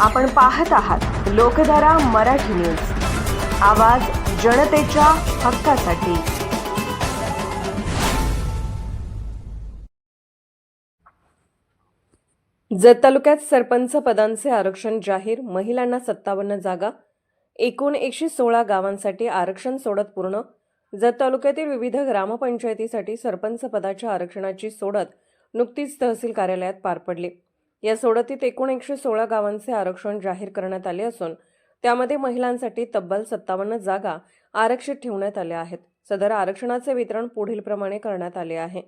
आपण पाहत आहात लोकधारा मराठी न्यूज. आवाज जनतेच्या हक्कासाठी. जत तालुक्यात सरपंच पदांचे आरक्षण जाहीर महिलांना सत्तावन्न जागा एकूण एकशे सोळा गावांसाठी आरक्षण सोडत पूर्ण. जत तालुक्यातील विविध ग्रामपंचायतीसाठी सरपंच पदाच्या आरक्षणाची सोडत नुकतीच तहसील कार्यालयात पार पडली. या सोडतीत एकूण एकशे सोळा गावांचे आरक्षण जाहीर करण्यात आले असून त्यामध्ये महिलांसाठी तब्बल सत्तावन्न जागा आरक्षित ठेवण्यात आल्या आहेत. सदर आरक्षणाचे वितरण पुढीलप्रमाणे करण्यात आले आहे.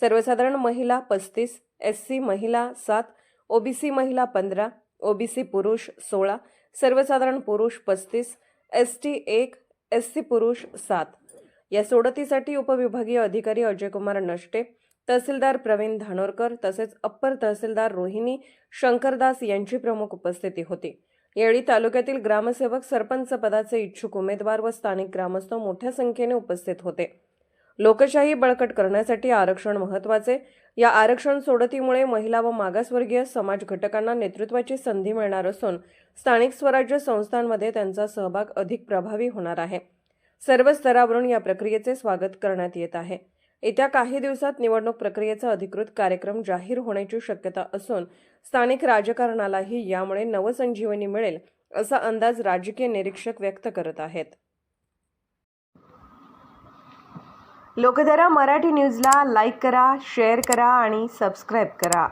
सर्वसाधारण महिला पस्तीस एस सी महिला सात ओबीसी महिला पंधरा ओबीसी पुरुष सोळा सर्वसाधारण पुरुष पस्तीस एस टी एक एस सी पुरुष सात. या सोडतीसाठी उपविभागीय अधिकारी अजयकुमार नष्टे तहसीलदार प्रवीण धानोरकर तसेच अप्पर तहसीलदार रोहिणी शंकरदास यांची प्रमुख उपस्थिती होती. यावेळी तालुक्यातील ग्रामसेवक सरपंच पदाचे इच्छुक उमेदवार व स्थानिक ग्रामस्थ मोठ्या संख्येने उपस्थित होते. लोकशाही बळकट करण्यासाठी आरक्षण महत्त्वाचे या आरक्षण सोडतीमुळे महिला व मागासवर्गीय समाज घटकांना नेतृत्वाची संधी मिळणार असून स्थानिक स्वराज्य संस्थांमध्ये त्यांचा सहभाग अधिक प्रभावी होणार आहे. सर्व स्तरावरून या प्रक्रियेचे स्वागत करण्यात येत आहे. येत्या काही दिवसात निवडणूक प्रक्रियेचा अधिकृत कार्यक्रम जाहीर होण्याची शक्यता असून स्थानिक राजकारणालाही यामुळे नवसंजीवनी मिळेल असा अंदाज राजकीय निरीक्षक व्यक्त करत आहेत. लोकधारा मराठी न्यूजला लाईक करा शेअर करा आणि सबस्क्राईब करा.